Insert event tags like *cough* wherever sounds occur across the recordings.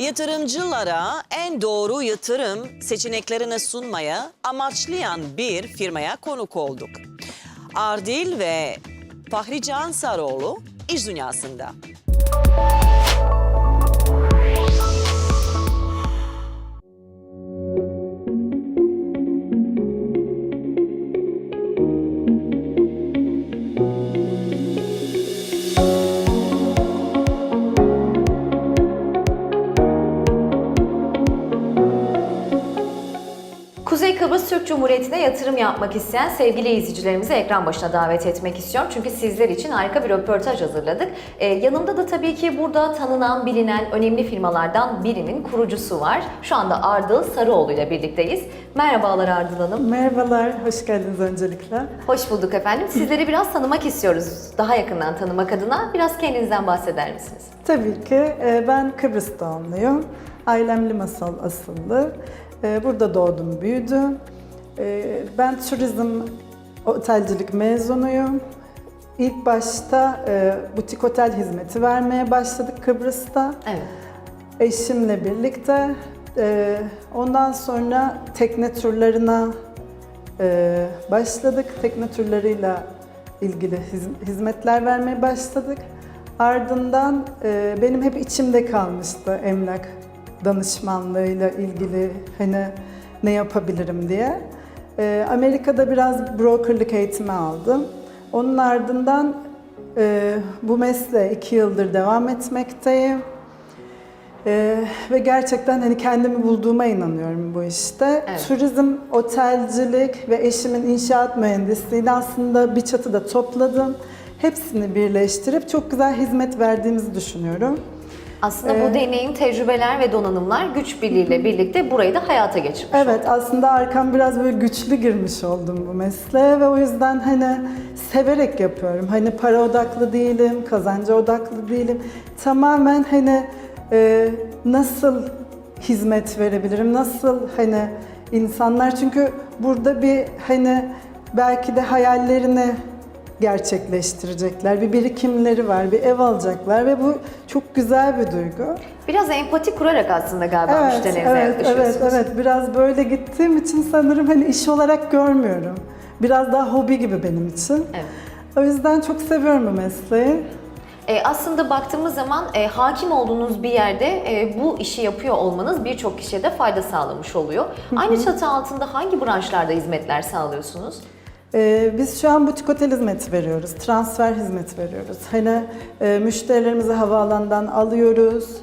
Yatırımcılara en doğru yatırım seçeneklerini sunmaya amaçlayan bir firmaya konuk olduk. Ardil ve Fahri Can Saroğlu iş dünyasında. Türk Cumhuriyeti'ne yatırım yapmak isteyen sevgili izleyicilerimizi ekran başına davet etmek istiyorum. Çünkü sizler için harika bir röportaj hazırladık. Ee, yanımda da tabii ki burada tanınan, bilinen önemli firmalardan birinin kurucusu var. Şu anda Ardıl Sarıoğlu ile birlikteyiz. Merhabalar Ardıl Hanım. Merhabalar, hoş geldiniz öncelikle. Hoş bulduk efendim. Sizleri biraz tanımak istiyoruz. Daha yakından tanımak adına biraz kendinizden bahseder misiniz? Tabii ki e, ben Kıbrıs doğumluyum. Ailem Limassol asıllı. E, Burada doğdum, büyüdüm. E, Ben turizm, otelcilik mezunuyum. İlk başta e, butik otel hizmeti vermeye başladık Kıbrıs'ta. Evet. Eşimle birlikte. E, Ondan sonra tekne turlarına e, başladık. Tekne turlarıyla ilgili hiz- hizmetler vermeye başladık. Ardından benim hep içimde kalmıştı emlak danışmanlığıyla ilgili hani ne yapabilirim diye. E, Amerika'da biraz brokerlık eğitimi aldım. Onun ardından e, bu mesleğe iki yıldır devam etmekteyim. Ee, ve gerçekten hani kendimi bulduğuma inanıyorum bu işte. Evet. Turizm, otelcilik ve eşimin inşaat mühendisliğini aslında bir çatıda topladım. Hepsini birleştirip çok güzel hizmet verdiğimizi düşünüyorum. Aslında Ee, bu deneyim, tecrübeler ve donanımlar güç birliğiyle birlikte burayı da hayata geçirmiş Evet aslında arkam biraz böyle güçlü girmiş oldum bu mesleğe ve o yüzden hani severek yapıyorum. Hani para odaklı değilim, kazanca odaklı değilim. Tamamen hani e, nasıl hizmet verebilirim, nasıl hani insanlar çünkü burada bir hani belki de hayallerini gerçekleştirecekler. Bir birikimleri var, bir ev alacaklar ve bu çok güzel bir duygu. Biraz empati kurarak aslında galiba evet, evet, yaklaşıyorsunuz. evet. Biraz böyle gittiğim için sanırım hani iş olarak görmüyorum. Biraz daha hobi gibi benim için. Evet. O yüzden çok seviyorum bu mesleği. E, aslında baktığımız zaman e, hakim olduğunuz bir yerde e, bu işi yapıyor olmanız birçok kişiye de fayda sağlamış oluyor. Aynı çatı altında hangi branşlarda hizmetler sağlıyorsunuz? Ee, biz şu an butik otel hizmeti veriyoruz, transfer hizmeti veriyoruz. Hani e, müşterilerimizi havaalanından alıyoruz,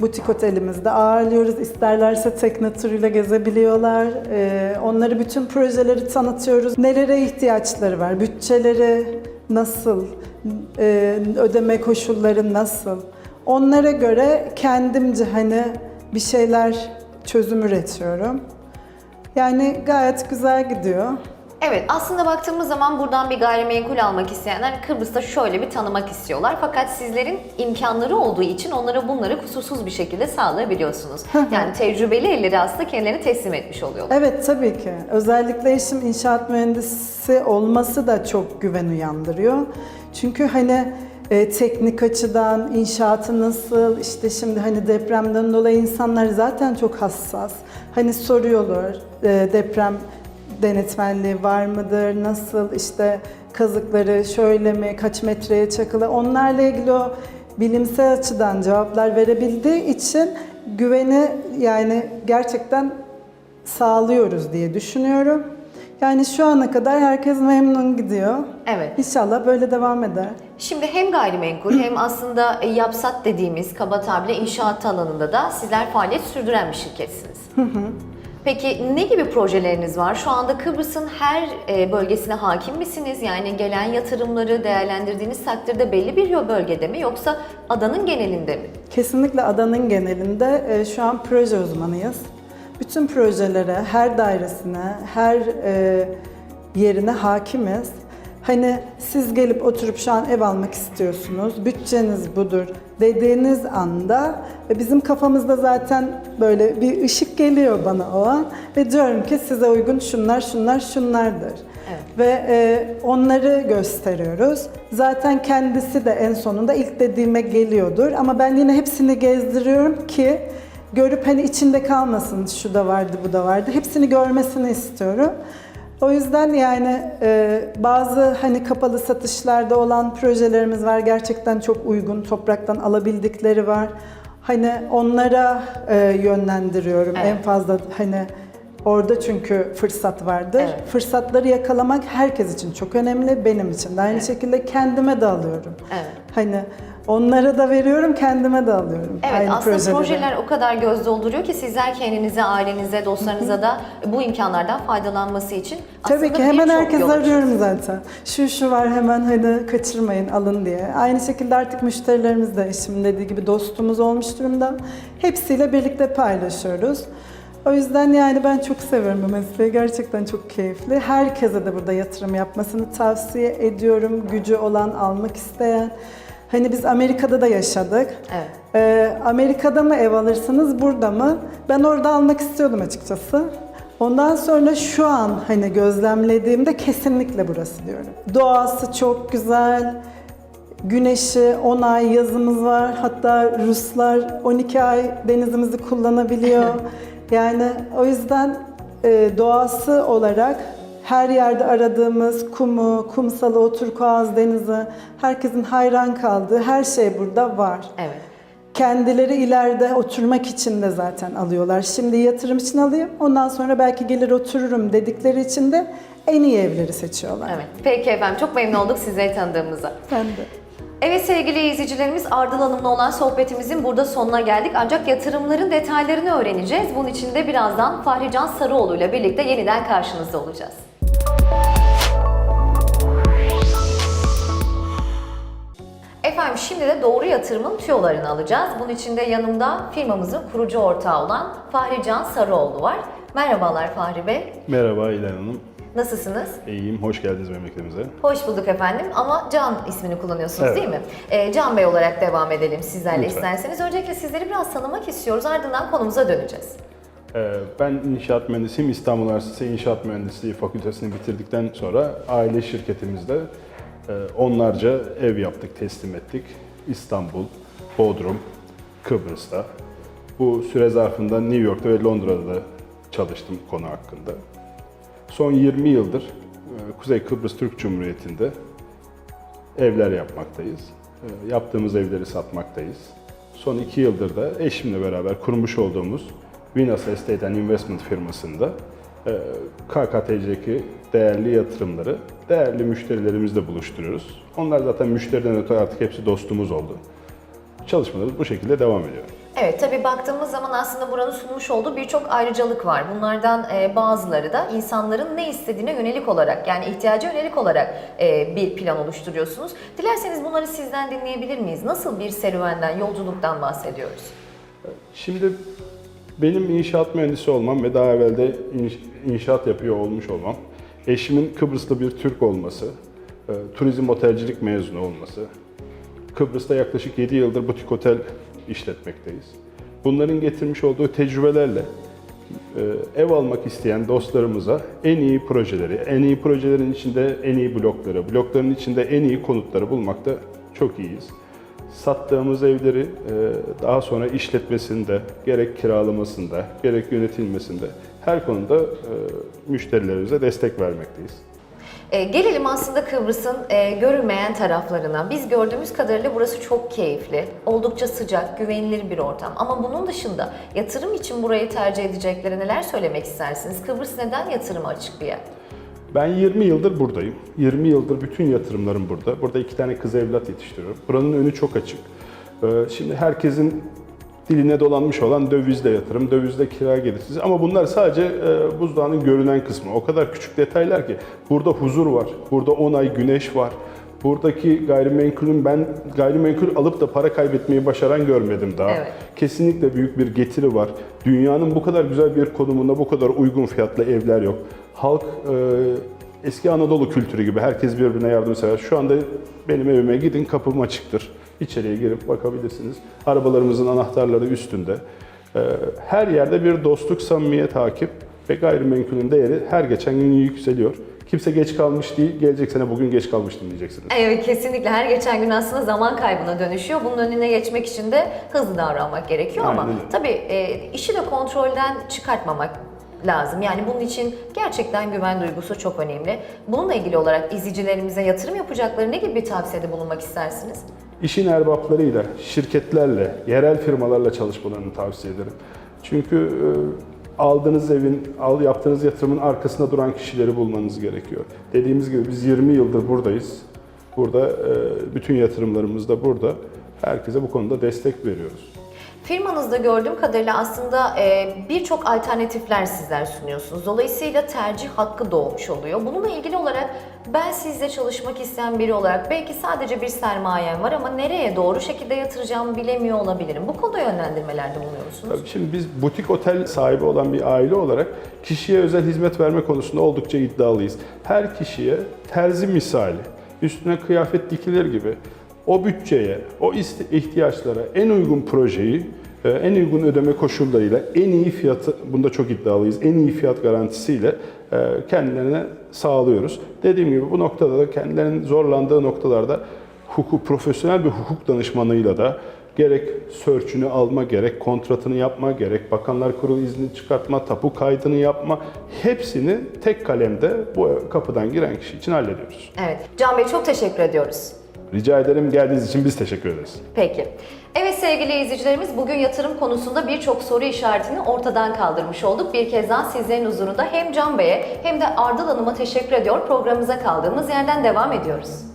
butik otelimizde ağırlıyoruz. İsterlerse tekne turuyla gezebiliyorlar. Ee, onları bütün projeleri tanıtıyoruz. Nelere ihtiyaçları var, bütçeleri nasıl, e, ödeme koşulları nasıl. Onlara göre kendimce hani bir şeyler çözüm üretiyorum. Yani gayet güzel gidiyor. Evet aslında baktığımız zaman buradan bir gayrimenkul almak isteyenler Kıbrıs'ta şöyle bir tanımak istiyorlar. Fakat sizlerin imkanları olduğu için onlara bunları kusursuz bir şekilde sağlayabiliyorsunuz. yani tecrübeli elleri aslında kendilerini teslim etmiş oluyorlar. Evet tabii ki. Özellikle eşim inşaat mühendisi olması da çok güven uyandırıyor. Çünkü hani e, teknik açıdan inşaatı nasıl, işte şimdi hani depremden dolayı insanlar zaten çok hassas. Hani soruyorlar e, deprem denetmenliği var mıdır, nasıl işte kazıkları şöyle mi, kaç metreye çakılı onlarla ilgili o bilimsel açıdan cevaplar verebildiği için güveni yani gerçekten sağlıyoruz diye düşünüyorum. Yani şu ana kadar herkes memnun gidiyor. Evet. İnşallah böyle devam eder. Şimdi hem gayrimenkul hem aslında yapsat dediğimiz kaba tabirle inşaat alanında da sizler faaliyet sürdüren bir şirketsiniz. Peki ne gibi projeleriniz var? Şu anda Kıbrıs'ın her e, bölgesine hakim misiniz? Yani gelen yatırımları değerlendirdiğiniz takdirde belli bir bölgede mi yoksa adanın genelinde mi? Kesinlikle adanın genelinde e, şu an proje uzmanıyız. Bütün projelere, her dairesine, her e, yerine hakimiz. Hani siz gelip oturup şu an ev almak istiyorsunuz, bütçeniz budur dediğiniz anda ve bizim kafamızda zaten böyle bir ışık geliyor bana o an ve diyorum ki size uygun şunlar, şunlar, şunlardır. Evet. Ve e, onları gösteriyoruz. Zaten kendisi de en sonunda ilk dediğime geliyordur ama ben yine hepsini gezdiriyorum ki görüp hani içinde kalmasın şu da vardı bu da vardı. Hepsini görmesini istiyorum. O yüzden yani e, bazı hani kapalı satışlarda olan projelerimiz var. Gerçekten çok uygun topraktan alabildikleri var. Hani onlara e, yönlendiriyorum Evet. en fazla hani orada çünkü fırsat vardır. Evet. Fırsatları yakalamak herkes için çok önemli, benim için de. Aynı Evet. şekilde kendime de alıyorum. Evet. Hani onlara da veriyorum, kendime de alıyorum. Evet Aynı aslında projeleri. projeler o kadar göz dolduruyor ki sizler kendinize, ailenize, dostlarınıza da bu imkanlardan faydalanması için Tabii aslında ki hemen birçok herkes yol arıyorum zaten. Şu şu var hemen hani kaçırmayın alın diye. Aynı şekilde artık müşterilerimiz de eşimin dediği gibi dostumuz olmuş durumda. Hepsiyle birlikte paylaşıyoruz. O yüzden yani ben çok seviyorum bu mesleği. Gerçekten çok keyifli. Herkese de burada yatırım yapmasını tavsiye ediyorum. Gücü olan, almak isteyen. Hani biz Amerika'da da yaşadık. Evet. Ee, Amerika'da mı ev alırsınız, burada mı? Ben orada almak istiyordum açıkçası. Ondan sonra şu an hani gözlemlediğimde kesinlikle burası diyorum. Doğası çok güzel. Güneşi 10 ay yazımız var. Hatta Ruslar 12 ay denizimizi kullanabiliyor. *laughs* yani o yüzden e, doğası olarak her yerde aradığımız kumu, kumsalı, o turkuaz denizi, herkesin hayran kaldığı her şey burada var. Evet. Kendileri ileride oturmak için de zaten alıyorlar. Şimdi yatırım için alayım, ondan sonra belki gelir otururum dedikleri için de en iyi evleri seçiyorlar. Evet. Peki efendim çok memnun olduk sizleri tanıdığımıza. Ben de. Evet sevgili izleyicilerimiz Ardıl Hanım'la olan sohbetimizin burada sonuna geldik. Ancak yatırımların detaylarını öğreneceğiz. Bunun için de birazdan Fahri Can Sarıoğlu ile birlikte yeniden karşınızda olacağız. Efendim şimdi de doğru yatırımın tüyolarını alacağız. Bunun için de yanımda firmamızın kurucu ortağı olan Fahri Can Sarıoğlu var. Merhabalar Fahri Bey. Merhaba İlhan Hanım. Nasılsınız? İyiyim, hoş geldiniz memleketimize. Hoş bulduk efendim ama Can ismini kullanıyorsunuz Evet. değil mi? Ee, Can Bey olarak devam edelim sizlerle Lütfen. isterseniz. Öncelikle sizleri biraz tanımak istiyoruz ardından konumuza döneceğiz. Ee, Ben inşaat mühendisiyim. İstanbul Üniversitesi İnşaat Mühendisliği Fakültesini bitirdikten sonra aile şirketimizde onlarca ev yaptık, teslim ettik. İstanbul, Bodrum, Kıbrıs'ta. Bu süre zarfında New York'ta ve Londra'da da çalıştım konu hakkında. Son 20 yıldır e, Kuzey Kıbrıs Türk Cumhuriyeti'nde evler yapmaktayız. E, Yaptığımız evleri satmaktayız. Son iki yıldır da eşimle beraber kurmuş olduğumuz Vinas Estate and Investment firmasında e, KKTC'deki değerli yatırımları değerli müşterilerimizle buluşturuyoruz. Onlar zaten müşteriden öte artık hepsi dostumuz oldu. Çalışmalarımız bu şekilde devam ediyor. Evet tabii baktığımız zaman aslında buranın sunmuş olduğu birçok ayrıcalık var. Bunlardan e, bazıları da insanların ne istediğine yönelik olarak yani ihtiyaca yönelik olarak e, bir plan oluşturuyorsunuz. Dilerseniz bunları sizden dinleyebilir miyiz? Nasıl bir serüvenden, yolculuktan bahsediyoruz? Şimdi benim inşaat mühendisi olmam ve daha evvel de inş- inşaat yapıyor olmuş olmam, eşimin Kıbrıslı bir Türk olması, e, turizm otelcilik mezunu olması, Kıbrıs'ta yaklaşık 7 yıldır butik otel işletmekteyiz. Bunların getirmiş olduğu tecrübelerle e, ev almak isteyen dostlarımıza en iyi projeleri, en iyi projelerin içinde en iyi blokları, blokların içinde en iyi konutları bulmakta çok iyiyiz. Sattığımız evleri e, daha sonra işletmesinde, gerek kiralamasında, gerek yönetilmesinde her konuda e, müşterilerimize destek vermekteyiz. E, gelelim aslında Kıbrıs'ın e, görünmeyen taraflarına. Biz gördüğümüz kadarıyla burası çok keyifli, oldukça sıcak, güvenilir bir ortam. Ama bunun dışında yatırım için burayı tercih edecekleri neler söylemek istersiniz? Kıbrıs neden yatırıma açık bir yer? Ben 20 yıldır buradayım. 20 yıldır bütün yatırımlarım burada. Burada iki tane kız evlat yetiştiriyorum. Buranın önü çok açık. Ee, Şimdi herkesin diline dolanmış olan dövizle yatırım, dövizle kira gelirsiz. Ama bunlar sadece e, buzdağının görünen kısmı. O kadar küçük detaylar ki. Burada huzur var, burada 10 ay güneş var. Buradaki gayrimenkulün ben gayrimenkul alıp da para kaybetmeyi başaran görmedim daha. Evet. Kesinlikle büyük bir getiri var. Dünyanın bu kadar güzel bir konumunda bu kadar uygun fiyatlı evler yok. Halk e, eski Anadolu kültürü gibi herkes birbirine yardımsever. Şu anda benim evime gidin kapım açıktır. İçeriye girip bakabilirsiniz. Arabalarımızın anahtarları üstünde. E, her yerde bir dostluk, samimiyet hakim ve gayrimenkulün değeri her geçen gün yükseliyor. Kimse geç kalmış değil, gelecek sene bugün geç kalmıştım diyeceksiniz. Evet kesinlikle her geçen gün aslında zaman kaybına dönüşüyor. Bunun önüne geçmek için de hızlı davranmak gerekiyor ama Aynen öyle. tabii e, işi de kontrolden çıkartmamak lazım. Yani bunun için gerçekten güven duygusu çok önemli. Bununla ilgili olarak izleyicilerimize yatırım yapacakları ne gibi bir tavsiyede bulunmak istersiniz? İşin erbaplarıyla, şirketlerle, yerel firmalarla çalışmalarını tavsiye ederim. Çünkü e, aldığınız evin, al yaptığınız yatırımın arkasında duran kişileri bulmanız gerekiyor. Dediğimiz gibi biz 20 yıldır buradayız. Burada e, bütün yatırımlarımız da burada. Herkese bu konuda destek veriyoruz. Firmanızda gördüğüm kadarıyla aslında e, birçok alternatifler sizler sunuyorsunuz. Dolayısıyla tercih hakkı doğmuş oluyor. Bununla ilgili olarak ben sizle çalışmak isteyen biri olarak belki sadece bir sermayem var ama nereye doğru şekilde yatıracağımı bilemiyor olabilirim. Bu konuda yönlendirmelerde bulunuyor musunuz? Tabii şimdi biz butik otel sahibi olan bir aile olarak kişiye özel hizmet verme konusunda oldukça iddialıyız. Her kişiye terzi misali, üstüne kıyafet dikilir gibi o bütçeye, o ihtiyaçlara en uygun projeyi, e, en uygun ödeme koşullarıyla, en iyi fiyatı, bunda çok iddialıyız, en iyi fiyat garantisiyle e, kendilerine sağlıyoruz. Dediğim gibi bu noktada da kendilerinin zorlandığı noktalarda hukuk, profesyonel bir hukuk danışmanıyla da gerek sörçünü alma, gerek kontratını yapma, gerek Bakanlar Kurulu izni çıkartma, tapu kaydını yapma hepsini tek kalemde bu kapıdan giren kişi için hallediyoruz. Evet. Can Bey çok teşekkür ediyoruz. Rica ederim geldiğiniz için biz teşekkür ederiz. Peki. Evet sevgili izleyicilerimiz bugün yatırım konusunda birçok soru işaretini ortadan kaldırmış olduk. Bir kez daha sizlerin huzurunda hem Can Bey'e hem de Ardıl Hanım'a teşekkür ediyor. Programımıza kaldığımız yerden devam ediyoruz.